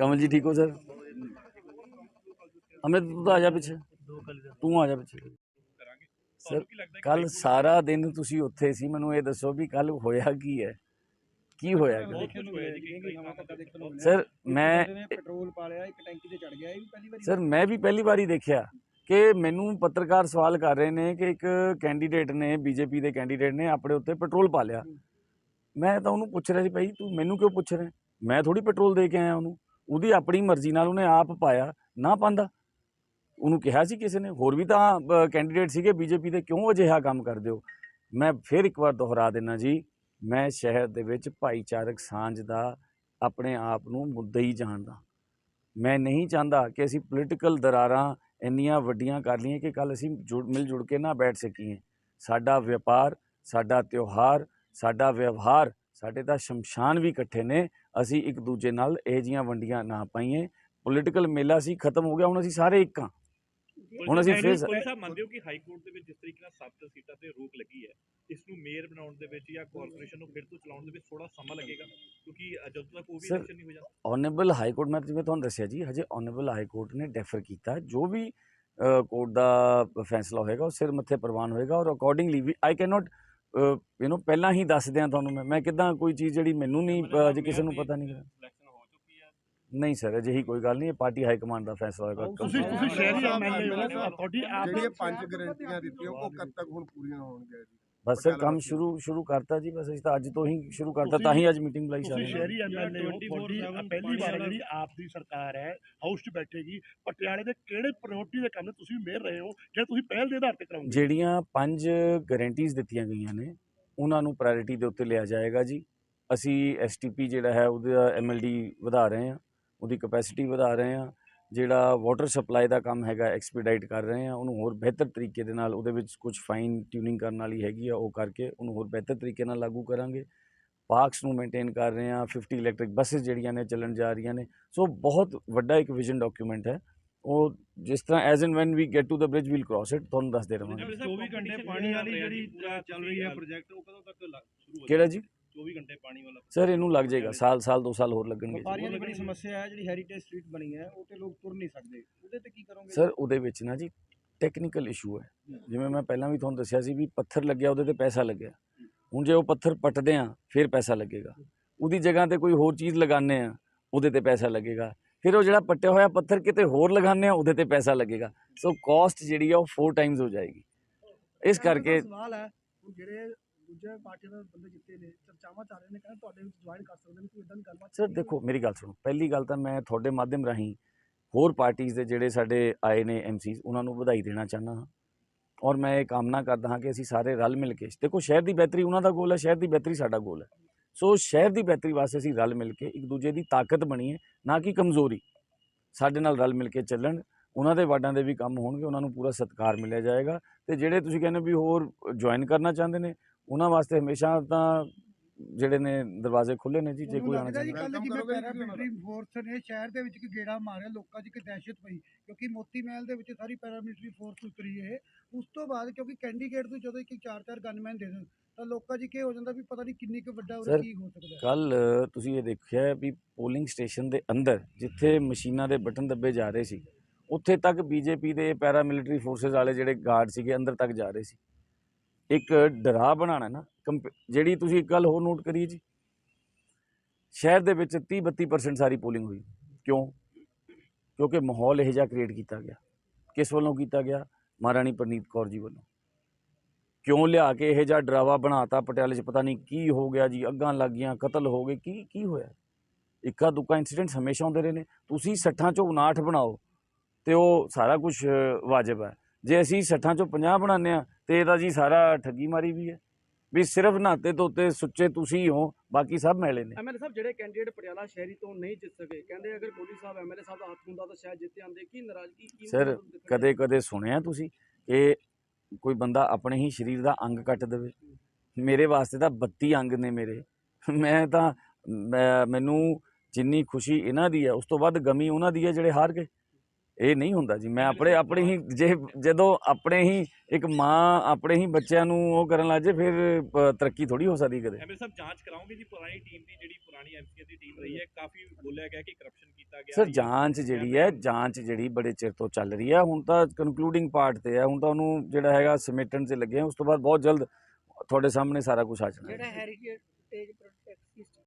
ਕਮਲ ਜੀ ਠੀਕ ਹੋ ਸਰ? ਅਮਿਤ ਤੂੰ ਤਾਂ ਆ ਜਾ ਪਿੱਛੇ। ਤੂੰ ਆ ਜਾ ਪਿੱਛੇ। ਸਰ ਕੱਲ ਸਾਰਾ ਦਿਨ ਤੁਸੀਂ ਉੱਥੇ ਸੀ ਮੈਨੂੰ ਇਹ ਦੱਸੋ ਵੀ ਕੱਲ ਹੋਇਆ ਕੀ ਹੈ? ਕੀ ਹੋਇਆ ਸਰ ਮੈਂ ਪੈਟਰੋਲ ਪਾ ਲਿਆ ਇੱਕ ਟੈਂਕੀ ਤੇ ਚੜ ਗਿਆ ਇਹ ਵੀ ਪਹਿਲੀ ਵਾਰੀ ਸਰ ਮੈਂ ਵੀ ਪਹਿਲੀ ਵਾਰੀ ਦੇਖਿਆ ਕਿ ਮੈਨੂੰ ਪੱਤਰਕਾਰ ਸਵਾਲ ਕਰ ਰਹੇ ਨੇ ਕਿ ਇੱਕ ਕੈਂਡੀਡੇਟ ਨੇ ਬੀਜੇਪੀ ਦੇ ਕੈਂਡੀਡੇਟ ਨੇ ਆਪਣੇ ਉੱਤੇ ਪੈਟਰੋਲ ਪਾ ਲਿਆ। ਮੈਂ ਤਾਂ ਉਹਨੂੰ ਪੁੱਛ ਰਿਹਾ ਸੀ ਭਾਈ ਤੂੰ ਮੈਨੂੰ ਕਿਉਂ ਪੁੱਛ ਰਿਹਾ? ਮੈਂ ਥੋੜੀ ਪੈਟਰੋਲ ਦੇ ਕੇ ਆਇਆ ਉਹਨੂੰ। ਉਹਦੀ ਆਪਣੀ ਮਰਜ਼ੀ ਨਾਲ ਉਹਨੇ ਆਪ ਪਾਇਆ, ਨਾ ਪਾਉਂਦਾ ਉਹਨੂੰ ਕਿਹਾ ਸੀ ਕਿਸੇ ਨੇ, ਹੋਰ ਵੀ ਤਾਂ ਕੈਂਡੀਡੇਟ ਸੀਗੇ ਬੀਜੇਪੀ ਦੇ, ਕਿਉਂ ਅਜਿਹਾ ਕੰਮ ਕਰਦੇ ਹੋ? ਮੈਂ ਫਿਰ ਇੱਕ ਵਾਰ ਦੁਹਰਾ ਦੇਣਾ ਜੀ, ਮੈਂ ਸ਼ਹਿਰ ਦੇ ਵਿੱਚ ਭਾਈਚਾਰਕ ਸਾਂਝ ਦਾ ਆਪਣੇ ਆਪ ਨੂੰ ਮੁੱਦਾ ਹੀ ਜਾਣਦਾ। ਮੈਂ ਨਹੀਂ ਚਾਹੁੰਦਾ ਕਿ ਅਸੀਂ ਪੋਲੀਟੀਕਲ ਦਰਾਰਾਂ ਇੰਨੀਆਂ ਵੱਡੀਆਂ ਕਰ ਲਈਏ ਕਿ ਕੱਲ ਅਸੀਂ ਜੁੜ, ਮਿਲ ਜੁੜ ਕੇ ਨਾ ਬੈਠ ਸਕੀਏ। ਸਾਡਾ ਵਪਾਰ, ਸਾਡਾ ਤਿਉਹਾਰ, ਸਾਡਾ ਵਿਵਹਾਰ ਸਾਡੇ ਤਾਂ ਸ਼ਮਸ਼ਾਨ ਵੀ ਇਕੱਠੇ ਨੇ ਅਸੀਂ ਇੱਕ ਦੂਜੇ ਨਾਲ ਇਹ ਜੀਆਂ ਵੰਡੀਆਂ ਨਾ ਪਾਈਏ। ਪੋਲੀਟੀਕਲ ਮੇਲਾ ਸੀ ਖਤਮ ਹੋ ਗਿਆ ਹੁਣ ਅਸੀਂ ਸਾਰੇ ਇੱਕ ਹਾਂ। ਹੁਣ ਅਸੀਂ ਫਿਰ ਕੋਈ ਸਾਹਿਬ ਮੰਨਦੇ ਹੋ ਕਿ ਹਾਈ ਕੋਰਟ ਦੇ ਵਿੱਚ ਜਿਸ ਤਰੀਕੇ ਨਾਲ ਸੱਤ ਸੀਟਾਂ ਤੇ ਰੋਕ ਲੱਗੀ ਹੈ ਇਸ ਨੂੰ ਮੇਅਰ ਬਣਾਉਣ ਦੇ ਵਿੱਚ ਜਾਂ ਕਾਰਪੋਰੇਸ਼ਨ ਨੂੰ ਫਿਰ ਤੋਂ ਚਲਾਉਣ ਦੇ ਵਿੱਚ ਥੋੜਾ ਸਮਾਂ ਲੱਗੇਗਾ? ਕਿਉਂਕਿ ਜਦੋਂ ਤੱਕ ਉਹ ਵੀ ਇਲੈਕਸ਼ਨ ਨਹੀਂ ਹੋ ਜਾਂਦਾ। ਓਨੇਬਲ ਹਾਈ ਕੋਰਟ ਮੈਂ ਜਿਵੇਂ ਤੁਹਾਨੂੰ ਦੱਸਿਆ ਜੀ ਹਜੇ ਓਨੇਬਲ ਹਾਈ ਕੋਰਟ ਨੇ ਡੈਫਰ ਕੀਤਾ। ਜੋ ਵੀ ਕੋਰਟ ਦਾ ਫੈਸਲਾ ਹੋਏਗਾ ਉਹ ਸਿਰ ਮੱਥੇ ਪ੍ਰਵਾਨ ਹੋਏਗਾ ਔਰ accordingly we I can not you know ਪਹਿਲਾਂ ਹੀ ਦੱਸ ਦਿਆਂ ਤੁਹਾਨੂੰ ਮੈਂ। ਮੈਂ ਕਿਦਾਂ ਕੋਈ ਚੀਜ਼ ਜਿਹੜੀ ਮੈਨੂੰ ਨਹੀਂ ਅ, ਜੇ ਕਿਸੇ ਨੂੰ ਪਤਾ ਨਹੀਂ ਗਾ। ਸਿਲੈਕਸ਼ਨ ਹੋ ਚੁੱਕੀ ਹੈ ਨਹੀਂ ਸਰ ਅਜਿਹੀ ਕੋਈ ਗੱਲ ਨਹੀਂ ਇਹ ਪਾਰਟੀ ਹਾਈ ਕਮਾਂਡ ਦਾ ਫੈਸਲਾ ਹੋਏਗਾ। ਤੁਸੀਂ ਤੁਸੀਂ ਸ਼ਹਿਰੀ ਐਮਐਲਏ ਹੋ ਤੁਹਾਡੀ ਆਪ ਜਿਹੜੀਆਂ ਪੰਜ ਗਰੰਟੀਆਂ ਦਿੱਤੀਆਂ ਉਹ ਕਦ ਤੱਕ ਹੁਣ ਪੂਰੀਆਂ ਹੋਣਗੀਆਂ ਜੀ। ਬਸ ਸਰ ਕੰਮ ਸ਼ੁਰੂ ਸ਼ੁਰੂ ਕਰਤਾ ਜੀ ਬਸ ਅਸੀਂ ਤਾਂ ਅੱਜ ਤੋਂ ਹੀ ਸ਼ੁਰੂ ਕਰਤਾ ਤਾਂ ਹੀ ਅੱਜ ਮੀਟਿੰਗ ਬੁਲਾਈ ਤੁਸੀਂ ਨੇ। ਸ਼ਹਿਰੀ ਐਮਐਲਏ ਹੋ ਤੁਹਾਡੀ ਪਹਿਲੀ ਵਾਰ ਜਿਹੜੀ ਆਪ ਦੀ ਸਰਕਾਰ ਹੈ ਹਾਊਸ 'ਚ ਬੈਠੇਗੀ ਪਟਿਆਲੇ ਦੇ ਕਿਹੜੇ ਪ੍ਰਾਇੋਰਟੀ ਦੇ ਕੰਮ ਤੁਸੀਂ ਮੇਰ ਰਹੇ ਹੋ ਜਿਹੜੇ ਤੁਸੀਂ ਪਹਿਲ ਦੇ ਆਧਾਰ ਤੇ ਕਰਾਉਂਗੇ। ਜਿਹੜੀਆਂ ਪੰਜ ਗਾਰੰਟੀਜ਼ ਦਿੱਤੀਆਂ ਗਈਆਂ ਨੇ ਉਹਨਾਂ ਨੂੰ ਪ੍ਰਾਇੋਰਟੀ ਦੇ ਉੱਤੇ ਲਿਆ ਜਾਏਗਾ ਜੀ। ਅਸੀਂ ਐਸਟੀਪੀ ਜਿਹੜਾ ਹੈ ਉਹਦਾ ਐਮਐਲਡੀ ਵਧਾ ਰਹੇ ਹਾਂ ਉਹਦੀ ਕਪੈਸਿਟੀ ਵਧਾ ਰਹੇ ਹਾਂ ਜਿਹੜਾ ਵਾਟਰ ਸਪਲਾਈ ਦਾ ਕੰਮ ਹੈਗਾ ਐਕਸਪੀਡਾਈਟ ਕਰ ਰਹੇ ਹਾਂ ਉਹਨੂੰ ਹੋਰ ਬਿਹਤਰ ਤਰੀਕੇ ਦੇ ਨਾਲ ਉਹਦੇ ਵਿੱਚ ਕੁਝ ਫਾਈਨ ਟਿਊਨਿੰਗ ਕਰਨ ਵਾਲੀ ਹੈਗੀ ਆ ਉਹ ਕਰਕੇ ਉਹਨੂੰ ਹੋਰ ਬਿਹਤਰ ਤਰੀਕੇ ਨਾਲ ਲਾਗੂ ਕਰਾਂਗੇ। ਪਾਰਕਸ ਨੂੰ ਮੇਨਟੇਨ ਕਰ ਰਹੇ ਹਾਂ 50 ਇਲੈਕਟ੍ਰਿਕ ਬੱਸਸ ਜਿਹੜੀਆਂ ਨੇ ਚੱਲਣ ਜਾ ਰਹੀਆਂ ਨੇ। ਸੋ ਬਹੁਤ ਵੱਡਾ ਇੱਕ ਵਿਜ਼ਨ ਡਾਕੂਮੈਂਟ ਹੈ। ਉਹ ਜਿਸ ਤਰ੍ਹਾਂ as and when we get to the bridge we'll cross it ਤੁਹਾਨੂੰ ਦੱਸਦੇ ਰਹਾਂਗੇ 24 ਘੰਟੇ ਪਾਣੀ ਵਾਲੀ ਜਿਹੜੀ ਚੱਲ ਰਹੀ ਹੈ ਪ੍ਰੋਜੈਕਟ ਉਹ ਕਦੋਂ ਤੱਕ ਸ਼ੁਰੂ ਕਿਹੜਾ ਜੀ? 24 ਘੰਟੇ ਪਾਣੀ ਵਾਲਾ ਸਰ ਇਹਨੂੰ ਲੱਗ ਜਾਏਗਾ। ਸਾਲ ਸਾਲ ਦੋ ਸਾਲ ਹੋਰ ਲੱਗਣਗੇ। ਵਪਾਰੀਆਂ ਦੀ ਬੜੀ ਸਮੱਸਿਆ ਹੈ ਜਿਹੜੀ ਹੈਰੀਟੇਜ ਸਟਰੀਟ ਬਣੀ ਹੈ ਉਹ ਤੇ ਲੋਕ ਤੁਰ ਨਹੀਂ ਸਕਦੇ। ਉਹਦੇ ਤੇ ਕੀ ਕਰੋਗੇ? ਸਰ ਉਹਦੇ ਵਿੱਚ ਨਾ ਜੀ ਟੈਕਨੀਕਲ ਇਸ਼ੂ ਹੈ। ਜਿਵੇਂ ਮੈਂ ਪਹਿਲਾਂ ਵੀ ਤੁਹਾਨੂੰ ਦੱਸਿਆ ਸੀ ਵੀ ਪੱਥਰ ਲੱਗਿਆ ਉਹਦੇ ਤੇ ਪੈਸਾ ਲੱਗਿਆ। ਹੁਣ ਜੇ ਉਹ ਪੱਥਰ ਪੱਟਦੇ ਆ ਫਿਰ ਪੈਸਾ ਲੱਗੇਗਾ। ਉਹਦੀ ਜਗ੍ਹਾ ਤੇ ਕੋਈ ਹੋਰ ਚੀਜ਼ ਲਗਾਉਂਦੇ ਆ ਉਹਦੇ ਤੇ ਪੈਸਾ ਲੱਗੇਗਾ। ਫਿਰ ਉਹ ਜਿਹੜਾ ਪੱਟਿਆ ਹੋਇਆ ਪੱਥਰ ਕਿਤੇ ਹੋਰ ਲਗਾਉਂਦੇ ਆ ਉਹਦੇ ਤੇ ਪੈਸਾ ਲੱਗੇਗਾ। ਸੋ ਕਾਸਟ ਜਿਹੜੀ ਆ ਉਹ 4 ਟਾਈਮਸ ਹੋ ਜਾਏਗੀ। ਇਸ ਕਰਕੇ ਸਵਾਲ ਹੈ ਹੁਣ ਜਿਹੜੇ ਦੂਜੇ ਪਾਰਟੀਆਂ ਦੇ ਬੰਦੇ ਜਿੱਤੇ ਨੇ, ਚਰਚਾਵਾਂ ਚੱਲ ਰਹੀਆਂ ਨੇ, ਕਹਿੰਦੇ ਤੁਹਾਡੇ ਵਿੱਚ ਜੁਆਇਨ ਕਰ ਸਕਦੇ ਨੇ, ਕੋਈ ਇਦਾਂ ਦੀ ਗੱਲਬਾਤ ਸਰ ਦੇਖੋ, ਮੇਰੀ ਗੱਲ ਸੁਣੋ। ਪਹਿਲੀ ਗੱਲ ਤਾਂ ਮੈਂ ਤੁਹਾਡੇ ਮਾਧਿਅਮ ਰਾਹੀਂ ਹੋਰ ਪਾਰਟੀਆਂ ਦੇ ਜਿਹੜੇ ਸਾਡੇ ਆਏ ਨੇ ਐਮਸੀਜ਼ ਉਹਨਾਂ ਨੂੰ ਵਧਾਈ ਦੇਣਾ ਚਾਹੁੰਦਾ ਹਾਂ। ਔਰ ਮੈਂ ਇਹ ਕਾਮਨਾ ਕਰਦਾ ਹਾਂ ਕਿ ਅਸੀਂ ਸਾਰੇ ਰਲ ਮਿਲ ਕੇ, ਦੇਖੋ, ਸ਼ਹਿਰ ਦੀ ਬਿਹਤਰੀ ਉਹਨਾਂ ਦਾ ਗੋਲ ਹੈ, ਸ਼ਹਿਰ ਦੀ ਬਿਹਤਰੀ ਸਾਡਾ ਗੋਲ ਹੈ। ਸੋ ਸ਼ਹਿਰ ਦੀ ਬਿਹਤਰੀ ਵਾਸਤੇ ਅਸੀਂ ਰਲ ਮਿਲ ਕੇ ਇੱਕ ਦੂਜੇ ਦੀ ਤਾਕਤ ਬਣੀਏ, ਨਾ ਕਿ ਕਮਜ਼ੋਰੀ। ਸਾਡੇ ਨਾਲ ਰਲ ਮਿਲ ਕੇ ਚੱਲਣ, ਉਹਨਾਂ ਦੇ ਵਾਰਡਾਂ ਦੇ ਵੀ ਕੰਮ ਹੋਣਗੇ, ਉਹਨਾਂ ਨੂੰ ਪੂਰਾ ਸਤਿਕਾਰ ਮਿਲਿਆ ਜਾਏਗਾ। ਤੇ ਜਿਹੜੇ ਤੁਸੀਂ ਕਹਿੰਦੇ ਵੀ ਹੋਰ ਜੁਆਇਨ ਕਰਨਾ ਚਾਹੁੰਦੇ ਨੇ ਉਹਨਾਂ ਵਾਸਤੇ ਹਮੇਸ਼ਾ ਤਾਂ ਜਿਹੜੇ ਨੇ ਦਰਵਾਜ਼ੇ ਖੁੱਲੇ ਨੇ ਜੀ ਜੇ ਕੋਈ ਆਉਣਾ ਚਾਹੁੰਦਾ। ਕੱਲ welcome ਜਿਵੇਂ ਕਰੋਗੇ ਜੀ ਪੈਰਾਮਿਲਟਰੀ ਫੋਰਸ ਨੇ ਸ਼ਹਿਰ ਦੇ ਵਿੱਚ ਇੱਕ ਗੇੜਾ ਮਾਰਿਆ ਲੋਕਾਂ 'ਚ ਇੱਕ ਦਹਿਸ਼ਤ ਪਈ ਕਿਉਂਕਿ ਮੋਤੀ ਮਹਿਲ ਦੇ ਵਿੱਚ ਸਾਰੀ ਪੈਰਾਮਿਲਟਰੀ ਫੋਰਸ ਉਤਰੀ ਇਹ। ਉਸ ਤੋਂ ਬਾਅਦ ਕਿਉਂਕਿ ਕੈਂਡੀਡੇਟ ਨੂੰ ਜਦੋਂ ਇੱਕ ਚਾਰ ਚਾਰ ਗਨਮੈਨ ਦੇ ਦੇਣ ਤਾਂ ਲੋਕਾਂ 'ਚ ਕੀ ਹੋ ਜਾਂਦਾ ਵੀ ਪਤਾ ਨਹੀਂ ਕਿੰਨੀ ਕੁ ਵੱਡਾ Sir, ਉਹ ਕੀ ਹੋ ਸਕਦਾ। ਹੈ ਕੱਲ ਤੁਸੀਂ ਇਹ ਦੇਖਿਆ ਵੀ ਪੋਲਿੰਗ ਸਟੇਸ਼ਨ ਦੇ ਅੰਦਰ ਜਿੱਥੇ ਮਸ਼ੀਨਾਂ ਦੇ ਬਟਨ ਦੱਬੇ ਜਾ ਰਹੇ ਸੀ ਉੱਥੇ ਤੱਕ ਬੀਜੇਪੀ ਦੇ ਪੈਰਾਮਿਲਟਰੀ ਫੋਰਸਸ ਵਾਲੇ ਜਿਹੜੇ ਗਾਰਡ ਸੀਗੇ ਅੰਦਰ ਤੱਕ ਜਾ ਰਹੇ ਸੀ। ਇੱਕ ਡਰਾ ਬਣਾਉਣਾ ਨਾ, ਕੰਪ- ਜਿਹੜੀ ਤੁਸੀਂ ਇੱਕ ਗੱਲ ਹੋਰ ਨੋਟ ਕਰੀ ਜੀ। ਸ਼ਹਿਰ ਦੇ ਵਿੱਚ 30 32% ਸਾਰੀ ਪੋਲਿੰਗ ਹੋਈ। ਕਿਉਂ? ਕਿਉਂਕਿ ਮਾਹੌਲ ਇਹ ਜਿਹਾ ਕ੍ਰੀਏਟ ਕੀਤਾ ਗਿਆ। ਕਿਸ ਵੱਲੋਂ ਕੀਤਾ ਗਿਆ? ਮਹਾਰਾਣੀ ਪ੍ਰਨੀਤ ਕੌਰ ਜੀ ਵੱਲੋਂ। ਕਿਉਂ ਲਿਆ ਕੇ ਇਹ ਜਿਹਾ ਡਰਾਵਾ ਬਣਾਤਾ? ਪਟਿਆਲੇ 'ਚ ਪਤਾ ਨਹੀਂ ਕੀ ਹੋ ਗਿਆ ਜੀ। ਅੱਗਾਂ ਲੱਗ ਗਈਆਂ, ਕਤਲ ਹੋ ਗਏ। ਕੀ ਕੀ ਹੋਇਆ? ਇੱਕਾ ਦੁੱਕਾ ਇਨਸੀਡੈਂਟਸ ਹਮੇਸ਼ਾ ਹੁੰਦੇ ਰਹੇ ਨੇ। ਤੁਸੀਂ 60 ਚੋਂ 59 ਬਣਾਓ ਤੇ ਉਹ ਸਾਰਾ ਕੁਝ ਵਾਜਬ ਹੈ। ਜੇ ਅਸੀਂ 60 ਚੋਂ 50 ਬਣਾਉਂਦੇ ਆ ਤੇ ਇਹਦਾ ਜੀ ਸਾਰਾ ਠੱਗੀ ਮਾਰੀ ਵੀ ਹੈ। ਵੀ ਸਿਰਫ ਨਾਤੇ ਤੋਤੇ ਸੁੱਚੇ ਤੁਸੀਂ ਹੀ ਬਾਕੀ ਸਭ ਮੈਲੇ ਨੇ। ਐਮਐਲਏ ਸਾਹਿਬ ਜਿਹੜੇ ਕੈਂਡੀਡੇਟ ਪਟਿਆਲਾ ਸ਼ਹਿਰੀ ਤੋਂ ਨਹੀਂ ਜਿੱਤ ਸਕੇ ਕਹਿੰਦੇ ਅਗਰ ਕੋਲੀ ਸਾਹਿਬ ਐਮਐਲਏ ਸਾਹਿਬ ਦਾ ਹੱਥ ਹੁੰਦਾ ਤਾਂ ਸ਼ਾਇਦ ਜਿੱਤੇ ਆਂਦੇ ਕੀ ਨਾਰਾਜ਼ਗੀ ਕੀ Sir, ਕਦੇ ਕਦੇ ਸੁਣਿਆ ਤੁਸੀਂ ਕਿ ਕੋਈ ਬੰਦਾ ਆਪਣੇ ਹੀ ਸਰੀਰ ਦਾ ਅੰਗ ਕੱਟ ਦੇਵੇ? ਮੇਰੇ ਵਾਸਤੇ ਤਾਂ 32 ਅੰਗ ਨੇ ਮੇਰੇ। ਮੈਂ ਤਾਂ ਮੈਨੂੰ ਜਿੰਨੀ ਖੁਸ਼ੀ ਇਹਨਾਂ ਦੀ ਹੈ ਉਸ ਤੋਂ ਵੱਧ ਗਮੀ ਉਹਨਾਂ ਦੀ ਹੈ ਜਿਹੜੇ ਹਾਰ ਗਏ। ਇਹ ਨਹੀਂ ਹੁੰਦਾ ਜੀ ਮੈਂ ਆਪਣੇ ਆਪਣੇ ਹੀ ਜੇ ਜਦੋਂ ਆਪਣੇ ਹੀ ਇੱਕ ਮਾਂ ਆਪਣੇ ਹੀ ਬੱਚਿਆਂ ਨੂੰ ਉਹ ਕਰਨ ਲੱਗ ਜੇ ਫਿਰ ਤਰੱਕੀ ਥੋੜੀ ਹੋ ਸਕਦੀ ਕਦੇ। ਐਮਐਲ ਸਾਹਿਬ ਜਾਂਚ ਕਰਾਉਂਗੇ ਜੀ ਪੁਰਾਣੀ ਟੀਮ ਦੀ ਜਿਹੜੀ ਪੁਰਾਣੀ ਐਮਸੀਏ ਦੀ ਟੀਮ ਰਹੀ ਹੈ ਕਾਫੀ ਬੋਲਿਆ ਗਿਆ ਕਿ ਕਰਪਸ਼ਨ ਕੀਤਾ ਗਿਆ ਸਰ ਜਾਂਚ ਜਿਹੜੀ ਹੈ ਜਾਂਚ ਜਿਹੜੀ ਬੜੇ ਚਿਰ ਤੋਂ ਚੱਲ ਰਹੀ ਹੈ ਹੁਣ ਤਾਂ ਕਨਕਲੂਡਿੰਗ ਪਾਰਟ ਤੇ ਹੈ ਹੁਣ ਤਾਂ ਉਹਨੂੰ ਜਿਹੜਾ ਹੈਗਾ ਸਮੇਟਣ 'ਚ ਲੱਗੇ ਉਸ ਤੋਂ ਬਾਅਦ ਬਹੁਤ ਜਲਦ ਤੁਹਾਡੇ ਸਾਹਮਣੇ ਸਾਰਾ ਕੁਝ ਆ ਜਾਣਾ। ਹੈ ਜਿਹੜਾ ਹੈਰੀਟੇਜ